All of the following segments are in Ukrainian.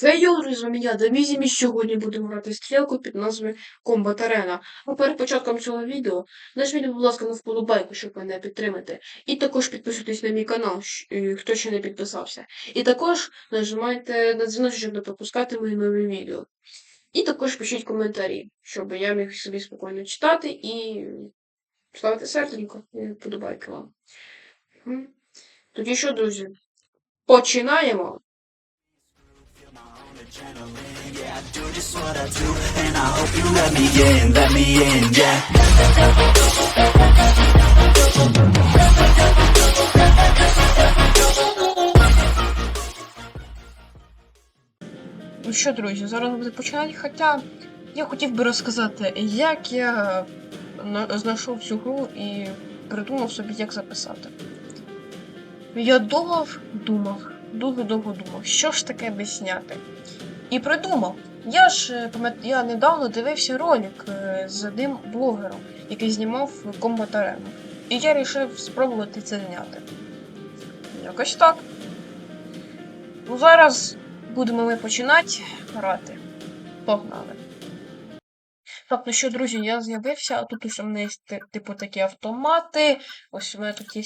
Хей, з вами я, Дамізі, і сьогодні будемо грати стрілку під назвою Combat Arena. А перед початком цього відео нажміть, будь ласка, на вподобайку, щоб мене підтримати. І також підписуйтесь на мій канал, е, хто ще не підписався. І також нажимайте на дзвіночок, щоб не пропускати мої нові відео. І також пишіть коментарі, щоб я міг собі спокійно читати і ставити серденько і вподобайки вам. Тоді що, друзі? Починаємо! Ну що, друзі, зараз буде починати. Хоча я хотів би розказати, як я знайшов цю гру і придумав собі, як записати. Я думав, думав, довго-довго думав, що ж таке би зняти. І придумав. Я ж е, я недавно дивився ролик е, з одним блогером, який знімав Combat Arena. І я вирішив спробувати це зняти. Якось так. Ну зараз будемо ми починати грати. Погнали. Так, ну що, друзі, я з'явився, а тут ось у мене є типу такі автомати. Ось у мене тут є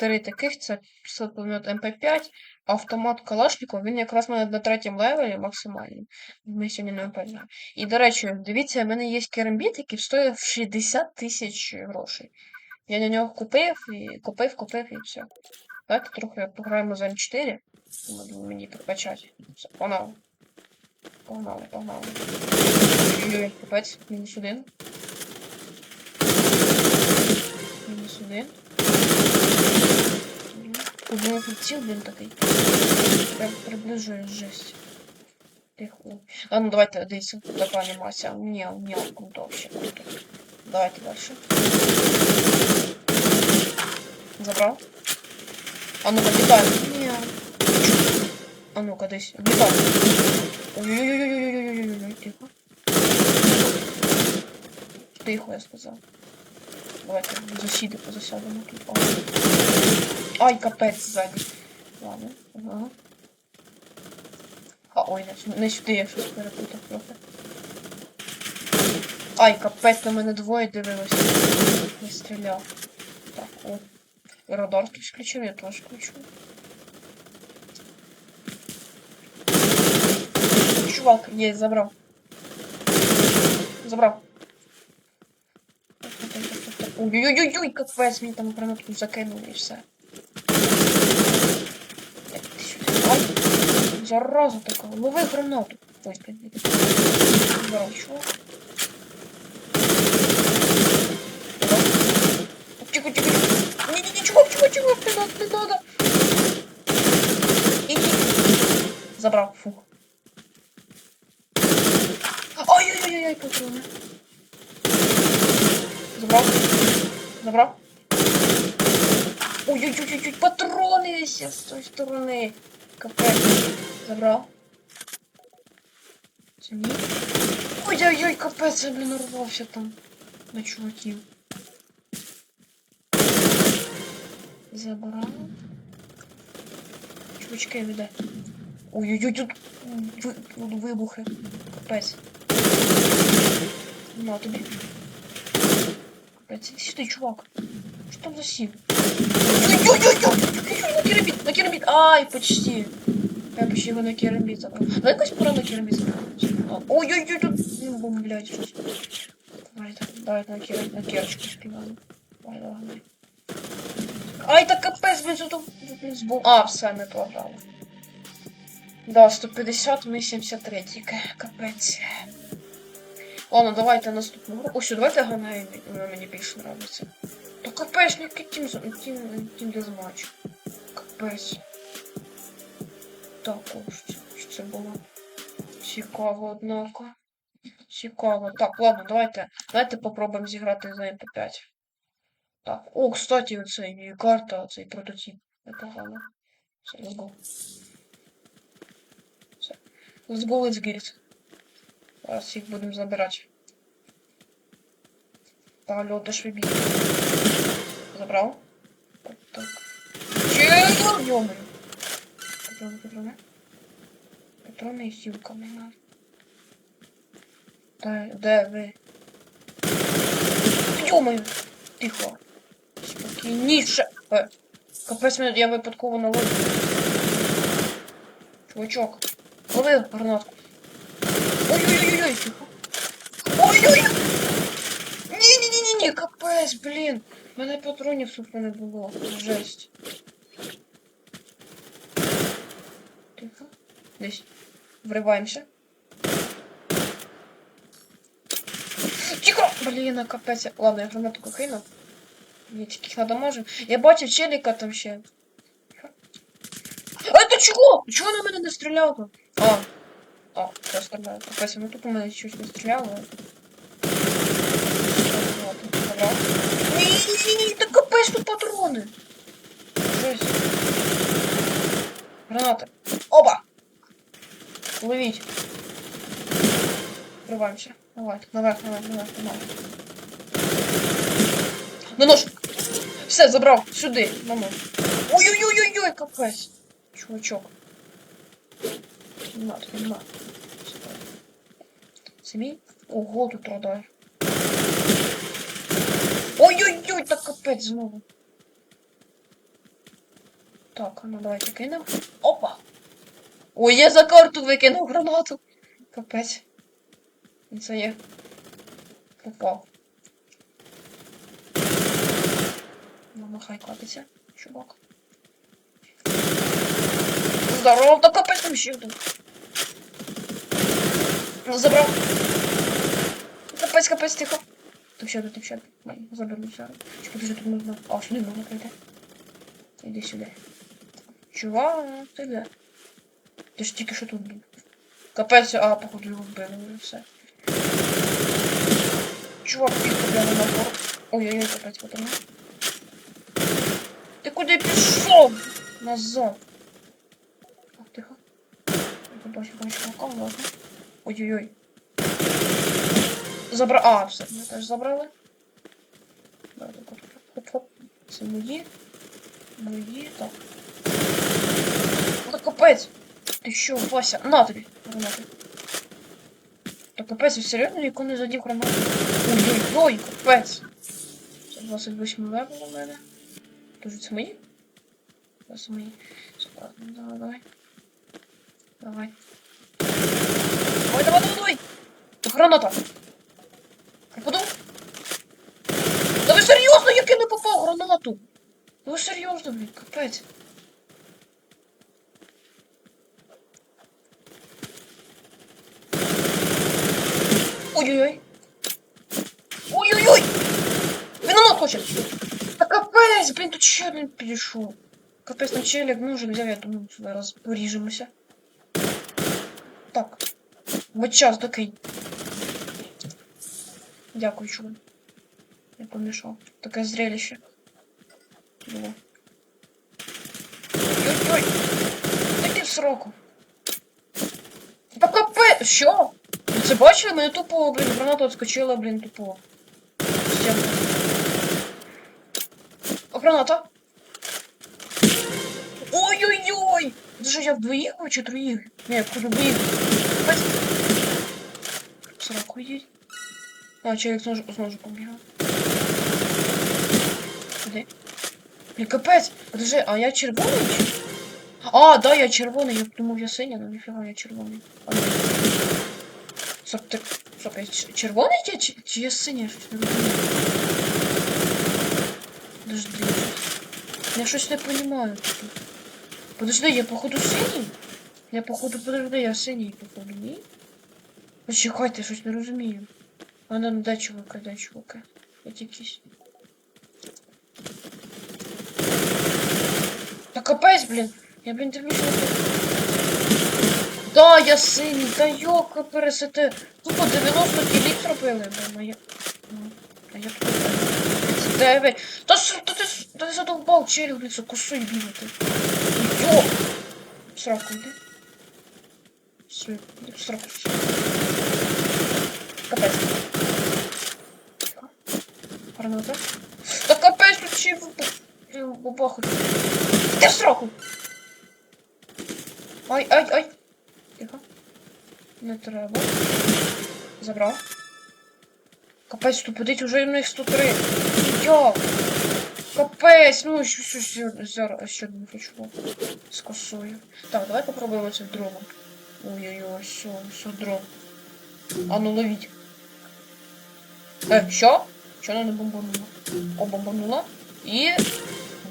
три таких, це пістолет МП5, автомат Калашников, він якраз у мене на третьому левелі максимальним. Ми сьогодні не впевнені. І, до речі, дивіться, в мене є керамбіт, який стоїть 60 тисяч грошей. Я на нього купив і купив, купив і все. Давайте трохи пограємо за М4. Думаю, мені прокачати. Все, погнали. Погнали, погнали. Ой-ой, капець, мінус один. Мінус один. Один приціл, він такий. Прям приближує жесть. А ну давайте дивіться, така анімація. Ні, ні, круто вообще. Давайте дальше. Забрав? А ну-ка, летай. Ні. А ну-ка, десь. Летай. Ой-ой-ой-ой-ой-ой-ой-ой, тихо. Тихо, я сказав. Давайте засіди позасядемо тут. Ай, капець ззаді. Ладно. Ага. А, ой, не, сюди я щось перепутав трохи. Ай, капець, на мене двоє дивилося. Не стріляв. Так, о. Радар хтось включив, я теж включу. Чувак, є, забрав. Забрав. Ой-ой-ой-ой, капець, мені там гранатку закинули і все. Так, ти сюди. Ай, зараза така, лови гранату. Ой, блін, Забрав, чувак. Тихо, тихо, тихо. Не-не-не, чувак, чувак, чувак, не надо, не надо. Иди. Забрал, фух. Ай-яй-яй-яй, патроны. Забрал. Забрал. Ой-ой-ой-ой, патроны все с той стороны. Капец. Забрал. Тяни. Ой-ой-ой, капец, я, блин, нарвался там на чуваків. Забрал. Чувачки веде. Ой-ой-ой, тут ви, тут вибухи. Капець. На тобі. Капець, сюди, чувак. Що там за сів? Ой-ой-ой-ой! На керамбіт, на керамбіт! Ай, почти. Я почти його на керамбіт забрав. Давай якось пора на керамбіт забрав. Ой-ой-ой, тут... Ну, бом, блядь, щось. Давай, давай на, кер... на керочку співаємо. Давай, давай. Ай, так капець, він тут збув. А, все, ми програли. Да, 150, ми 73, капець. Ладно, давайте наступну гру. Ось, давайте гранай, вона мені більше нравиться. Та капець, ну який тім, тім, тім дезматч. Капець. Так, ось, що це було. Цікаво, однако. Цікаво. Так, ладно, давайте, давайте попробуємо зіграти за МП5. Так, о, кстати, оцей карта, оцей прототип. Непогано. Все, let's go. Все. Let's go, let's get. Зараз їх будемо забирати. Так, льота ж вибіг. Забрав. От так. Чего? Ё-моё. Патроны, патроны. патрони і сілка не надо. Де, де ви? Йомаю! Тихо. Спокійніше. Е, Капець мене, я випадково наловив. Чувачок. Лови гранатку. Ой-ой-ой-ой, тихо. Ой-ой! Ні-ні-ні-ні, капець, блін. У мене патронів сука не було. Жесть. Тихо. Десь. Вриваємося. Тихо! Блін, капець. Ладно, я гранатку кину. Мені таких надо може. Я бачив челіка там ще. А это чого? Чого на мене не стріляло? А. А, я стріляю. Капець, ну тут у мене щось не стріляло. Ладно, забрав. Ні-ні-ні, тут патрони. Жесть. Гранати. Опа! Ловіть. Вриваємося. Давай, наверх, наверх, наверх, наверх. На нож! Все, забрав, сюди, на нож. Ой-ой-ой-ой-ой, капець. Чувачок. На, тобі на. Сюди. Це? Ого, тут радар. Ой-ой-ой, так капець знову. Так, ну давайте кинемо. Опа! Ой, я за карту викинув гранату. Капець. Це є. Попав. Ну, нехай катиться, чувак. Здорово, та капець там ще один. Ну, Забрав. Капець, капець, тихо. Ще один. Ой, Заберу зараз. Чи подожди, тут можна. А, сюди можна прийти. Іди сюди. Чувак, ти де? Ти ж тільки що тут був. Капець, а, походу його вбили вже все. Чувак, ти куди на набор? Ой-ой-ой, капець, потім. Ти куди пішов? Назад. Так, тихо. Я побачив, бачив чуваком, ладно. Ой-ой-ой. Забра... А, все, ми теж забрали. Хоп-хоп. Це мої. Мої, так. Ну, так капець. Ти що, Вася? На тобі, гранати. Та капець, ви серйозно ніколи не задів гранату? Ой-ой-ой, капець. Це 28 левел у мене. Тоже це мої? Це мої. Давай, давай. Давай. Давай, давай, давай, давай! Граната! Попаду? Та ви серйозно, як я не попав гранату? Та ви серйозно, блін, капець. Ой-ой-ой. Ой-ой-ой! Він на хоче! Та капець, тут ще один підійшов. Капець, там челік ножик взяв, я думаю, зараз поріжемося. Так. От час такий. Дякую, чувак. Я помішав. Таке зрелище. Було. Ой-ой! Таки в сроку. Та капець! Що? Ви це бачили? Мене тупо, блін, граната отскочила, блін, тупо. Стінку. О, граната. Ой-ой-ой! Це що, я в двоїх був чи троїх? Ні, я походу двоїх. Капець. Сраку їдь. А, человек с ножу, с ножу побігав. Куди? Блін, капець! Подожди, а я червоний? А, да, я червоний, я думав, я синя, но ніфіга, я червоний. А, ні. Стоп, ти... Стоп, я ч- червоний я, чи, чи я синя? Я не розумію. Подожди. Я щось не понимаю. Подожди, я походу синій? Я походу, подожди, я синій, походу, ні? Почекайте, щось не розумію. А ну дай чувака, дай чувака. От якийсь. Та капець, блін. Я, блін, на те. Да, я синій, та йока пересете. Тупо 90 кілік зробили, блін, а я... Ну, а я тут... 39. Та що, та ти, та ти задовбав челю, блін, за косою бігати. Йо! Сраку йди. В сраку. Капець. Граната. Та капець тут ще й бабаху. Ти в сраку! Ай, ай, ай! Тихо. Не треба. Забрав. Капець, тут подить уже в них 103. Йо! Капець, ну що, зараз ще хочу. З косою. Так, давай попробуємо це вдруге. Ой-ой-ой, все, все дрон. А ну ловіть. Е, що? Що вона не бомбанула? О, бомбанула. І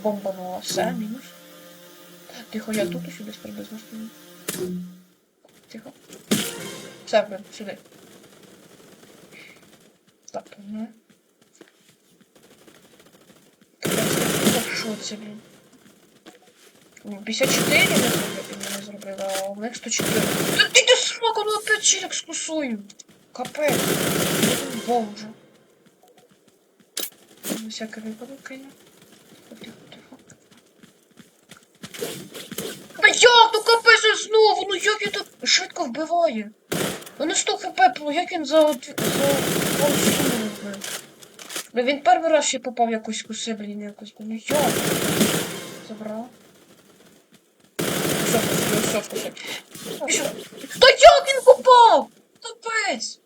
бомбанула. Все, мінус. Тихо, я тут сюди приблизно стою. Тихо. Все, блин, сюди. Так, угу. Що це, блін? Ну, 54 не зробили, а у них 104. Та ти ти ну опять челик з косою. Капець. Боже. Тихо. Та як? Ну капець я знову, ну як він так швидко вбиває? У мене 100 хп було, як він за... от- за... Ну він перший раз ще попав якось куси, блін, якось, ну як? Забрав. Все, все, все, все. Та як він попав? Капець!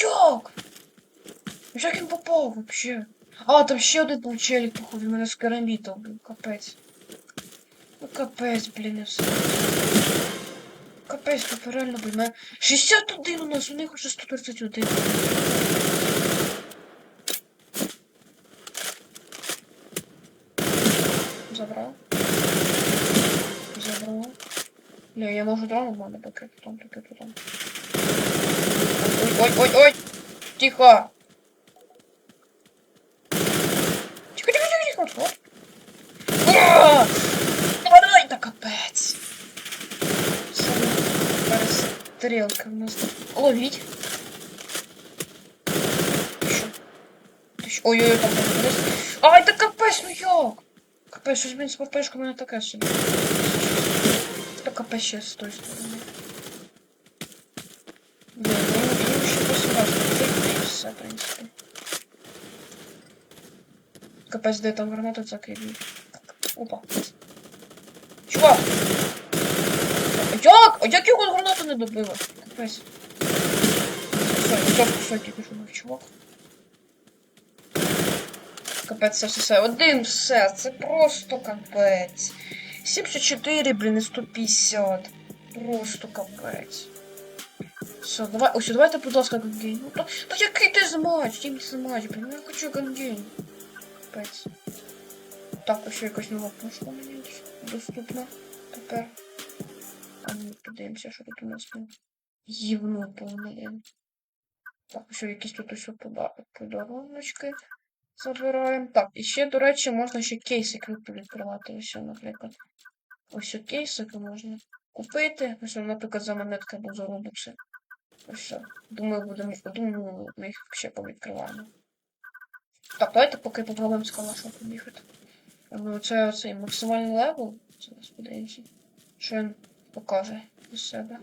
Як? Як він попав вообще? А, там ще один був челік, походу, він мене з карамбітом, блін, капець. Ну капець, блін, і все. Капець, тут реально, блін, мене 61 у нас, у них уже 131. Забрав. Забрав. Не, я можу дрону в мене поки потом, поки потом. Ой, ой, ой, ой! Тихо, тихо, тихо, тихо, вот. А! Давай, давай, да капець. Все, Перестрілка в нас. Ловіть. Що? Ти що? Ой-ой-ой, там десь. Ай, да капець, ну як? Капець, щось, блін, з ППшкою мене таке собі. Та капець ще з тої сторони. Блін, ну, ну, ще посилати. Це і все, в принципі. Капець, де там гранату закидують. Опа. Чувак! Як? А як його гранату не добила? Капець. Все, все, все, тільки що був чувак. Капець, це все, все. Один все, це просто капець. 74, блін, і 150. Просто капець. Все, давай, ось, давайте, будь ласка, гангейн. Ну, та, та який ти змач? Ти змач, блін, я хочу гангейн. Капець. Так, ось якась нова пушка мені доступна тепер. А ну, подивимося, що тут у нас там. Гівно повне. Так, ось якісь тут ось пода- подаруночки забираємо. Так, і ще, до речі, можна ще кейсики відкривати. Ось, наприклад. Ось о, кейсики можна купити. Ось, наприклад, за монетки або за робокси. Ось все. Думаю, будемо, думаю, ми їх ще повідкриваємо. Так, давайте поки попробуємо з калашом побігати. Ну, це оцей максимальний левел. Зараз подивимося. Що він покаже із себе.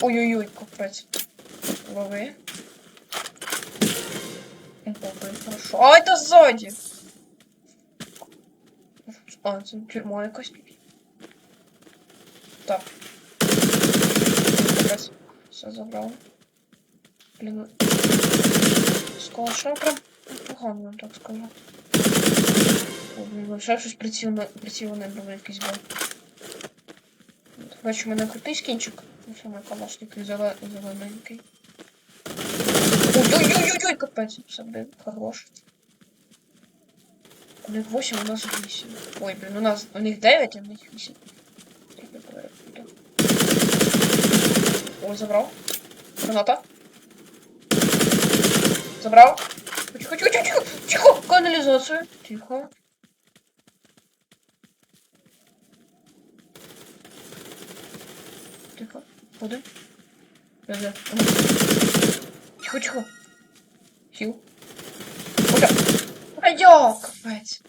Ой-ой-ой, капець. Лови. Лови, хорошо. А, это сзади! А, це тюрма якась. Так. Капець. Все забрав. Блін. ну, З калаша погано, так сказати. О, блін, ну, ще щось прицілне, прицілне було якийсь був. Бачу, у мене крутий скінчик. Ось мой калашник зеле- зелененький. Ой-ой-ой-ой, капець, все, блін, хорош. У них 8, у нас 8. Ой, блін, у нас у них 9, а у них 8. Треба. Ой, забрав. Граната. Забрав. Тихо, тихо, тихо, тихо, тихо, канализацию. Тихо. Тихо. Куди? Де? Тихо, тихо. Хіл. Оля. Айо, капець.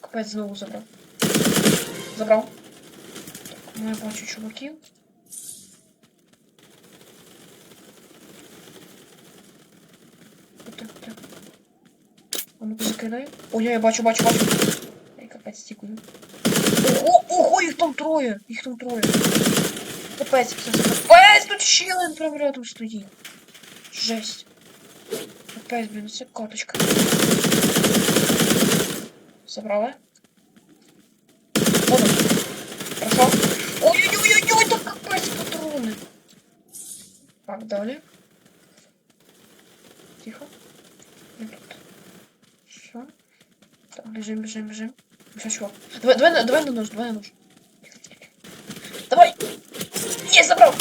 Капець знову забрав. Забрав. Так, ну я бачу чуваків. А ну закидай. Ой, я бачу, бачу, бачу. Ай, капець стікую. Ого, ого, їх там троє, їх там троє. Капець, все капець, тут ще один прям рядом стоїть. Жесть. Капець, блін, це каточка. Забрали? Воду. Хорошо. Ой-ой-ой-ой, так капець патрони. Так, далі. Тихо. Не тут. Все. Так, бежим, бежим, бежим. Чувак. Давай, давай, давай на нож, давай на нож. Давай! Є, забрав!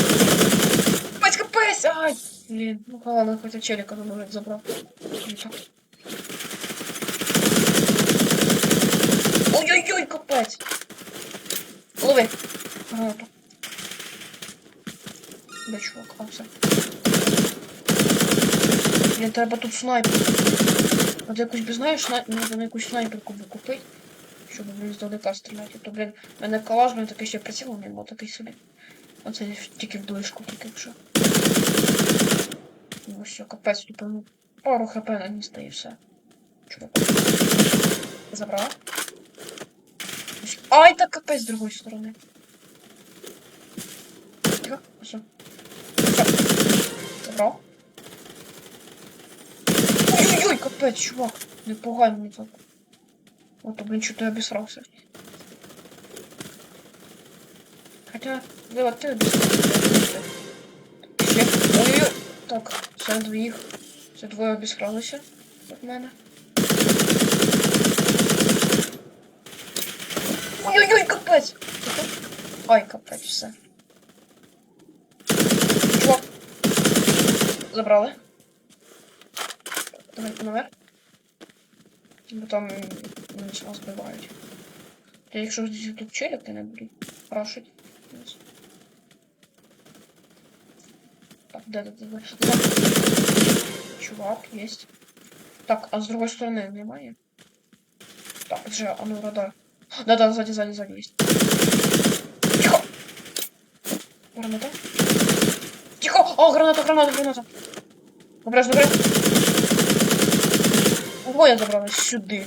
Капець, капець! Ай! Блін, ну ладно, хотя челика на ножик забрав. Не. Ой-ой-ой, капець! Лови! Гранату. Де чувак? А, все. Блін, треба тут снайпер. От якусь би знаєш, треба на якусь снайперку би купити, щоб блін, здалека стріляти. То, блін, в мене калаш, блін, такий ще приціл, у мене такий собі. Оце тільки в ближку, тільки якщо. Ну все, капець, типу, ну, пару хп на не стає все. Чувак. Забрала? Ай, так капець з другої сторони. Тихо. Все. Забрав. Ой-ой-ой, капець, чувак. Не пугай мені так. От, блін, чого я обісрався. Хотя, Лева, ти обісрався. Ще. Ой-ой-ой. Так, це двоїх. Це двоє обісралися від мене. Ой-ой-ой, капець! Ай, капець, все. Чувак. Забрали. Давайте наверх. Там мене нас збивають. Та якщо здесь тут челік, не будуть рашить. нас. Так, де, де, де? Чувак, есть. Так, а с другой стороны немає? Так, же, а ну радар. Да-да, сзади, сзади, сзади есть. Тихо! Граната? Тихо! О, граната, граната, граната! Обережно, обережно! Двоє забрали сюди.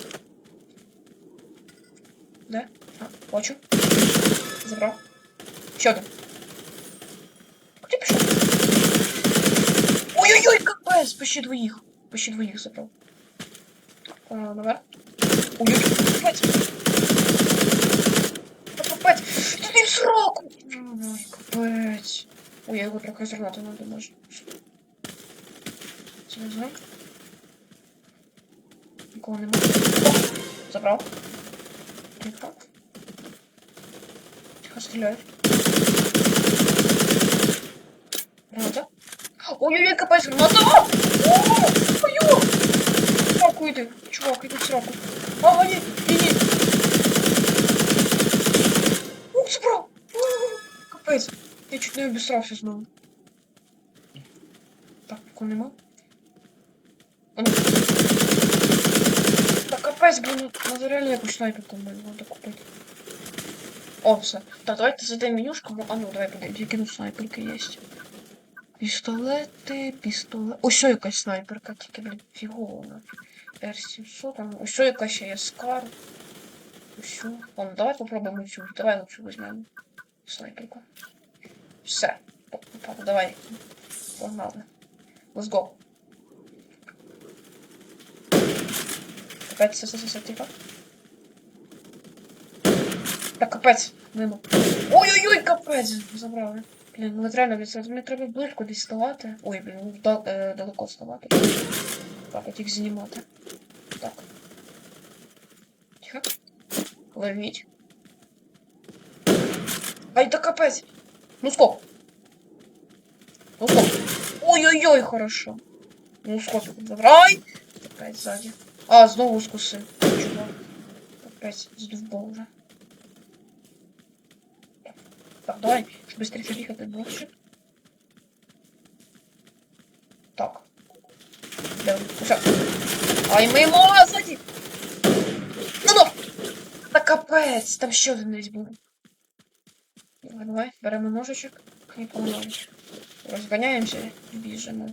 Де? А, бачу. Забрав. Ще один. Куди пішов? Ой-ой-ой, капець! Почти двоїх. Почти двоїх забрав. А, наверх. Ой-ой, капець. Та Капець! Тобі в сроку! Ой, капець. Ой, я його трохи зернати надо, може. Це не знаю. Нікого нема. О, забрав. Тихо. Тихо, стріляють. Граната. Ой-ой-ой, капець, граната! О, Ой-ой! Сраку йди, чувак, іди в сраку. Ага, ні, ні, ні. Ух, забрав! Ой-ой-ой, Капець, я чуть не обісрався знову. Так, нікого нема. А ну. Так, Капець, блін, надо реально якусь снайперку мені надо купити. О, все. Так, давайте зайдемо менюшку. Ну, А ну, давай подивимось, які тут снайперки є. Пістолети, пістолет. Ось якась снайперка, тільки, блін, фігована. R700, там, ось якась ще є скар. Ось давай попробуємо цю. Давай лучше візьмемо снайперку. Все. Давай. Погнали. Let's go. Капець, все, все, все, тихо. Так, капець, мимо. Ой-ой-ой, капець, забрали. Блін, ну реально, це мені треба близько десь ставати. Ой, блін, ну да, е, далеко ставати. Так, от їх знімати. Так. Тихо. Ловіть. Ай, да капець. Ну скок. Ну скок. Ой-ой-ой, хорошо. Ну скок забрай. Опять сзади. А, знову скуси. Чувак. Опять здовбав уже. Так, давай, чтобы быстрее бігати дальше. Так. Давай, все. Ай, мимо, сзади! Ну ну! Та капець, там ще один десь був. Давай, давай, беремо ножичок. І погнали. Розганяємося і біжимо.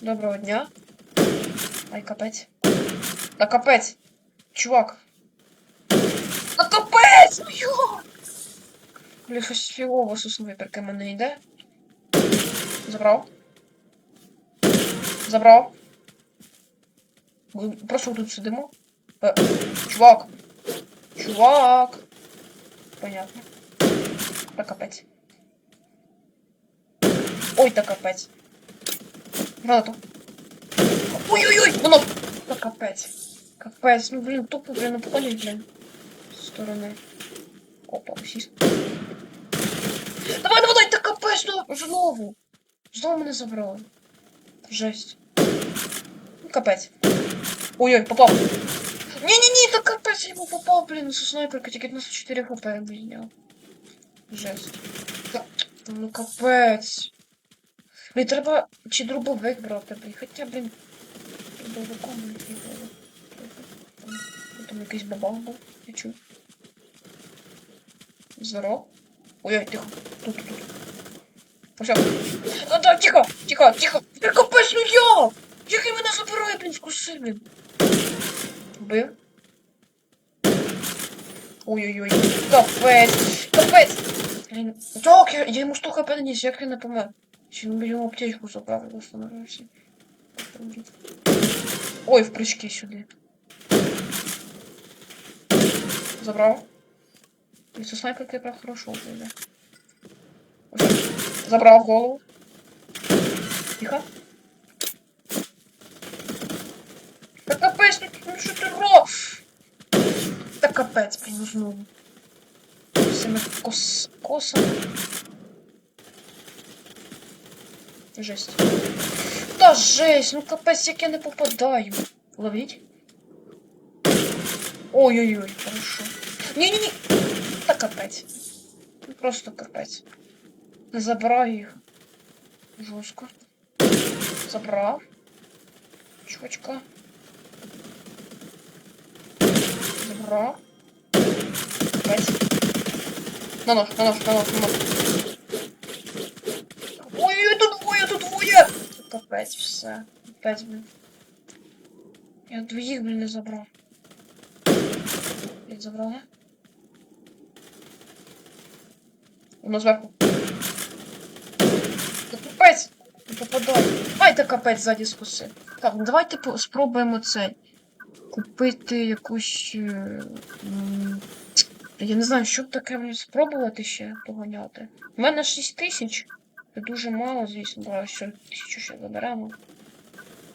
Доброго дня. Ай, капець. Та капець. Чувак. Та капець! Ну йо! Бля, щось фігово сосновий перки мене йде. Забрав. Забрав. Просто тут сидимо. Е, чувак. Чувак. Понятно. Та капець. Ой, та капець. Гранату. Ой-ой-ой! Воно! Та капець. Капець, ну блін, тупо, блін, обходять, блін. З сторони. Опа, усі. Давай, давай, давай, та капець, ну, знову. Знову мене забрали. Жесть. Ну, капець. Ой-ой, попав. Ні-ні-ні, та капець, я йому попав, блін, со снайперки, тільки 94 хп обійняв. Жесть. Та, ну капець. Блін, треба чи дробовик брати, блін. Хоча, блін, дробовиком не було. Там, якийсь бабах був, я чую. Здоров. Ой-ой, тихо. Тут, тут, тут. Все. А, да, тихо, тихо, тихо. Ти капець, ну я! Як мене забирає, блін, вкусив, блін. Бив. Ой-ой-ой. Капець. Капець. Так, я, я йому 100 хп наніс, як він не помер. Ще ну йому аптечку забрав, восстановився. Ой, в прыжки сюди. Забрав. І це снайперка якраз хорошо. Ось. Забрав голову. Тихо. Та капець, ну, ну що ти робиш? Та капець, блін, ну знову. З кос... косами. Жесть. Та жесть, ну капець, як я не попадаю. Ловіть. Ой-ой-ой, хорошо. Ні-ні-ні. Та капець. Ну просто капець. Не забираю їх. Жорстко. Забрав. Чувачка. Забрав. Капець. На нож, на нож, на нож, на нож. Ой, тут двоє, тут двоє! Капець, все. Капець, блін. Я двоїх, блін, не забрав. Блін, забрав, не? Воно зверху. Та капець! Не попадаю. Ай, капець ззаді скуси. Так, давайте спробуємо цей. Купити якусь. е, Я не знаю, що б таке мені спробувати ще поганяти. У мене 6 тисяч. Дуже мало, звісно, давай ще тисячу ще заберемо.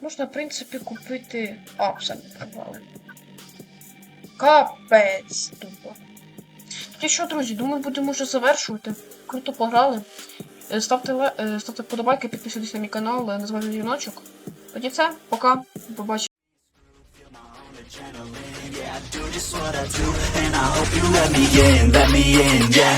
Можна, в принципі, купити. А, все, відкривали. Капець тупо. Тоді що, друзі, думаю, будемо вже завершувати. Круто пограли. Е, Ставте, ле- е, ставте вподобайки, підписуйтесь на мій канал, е, називайте дзвіночок. Тоді все, пока, побачимо. Just what I do, and I hope you let me in, let me in, yeah.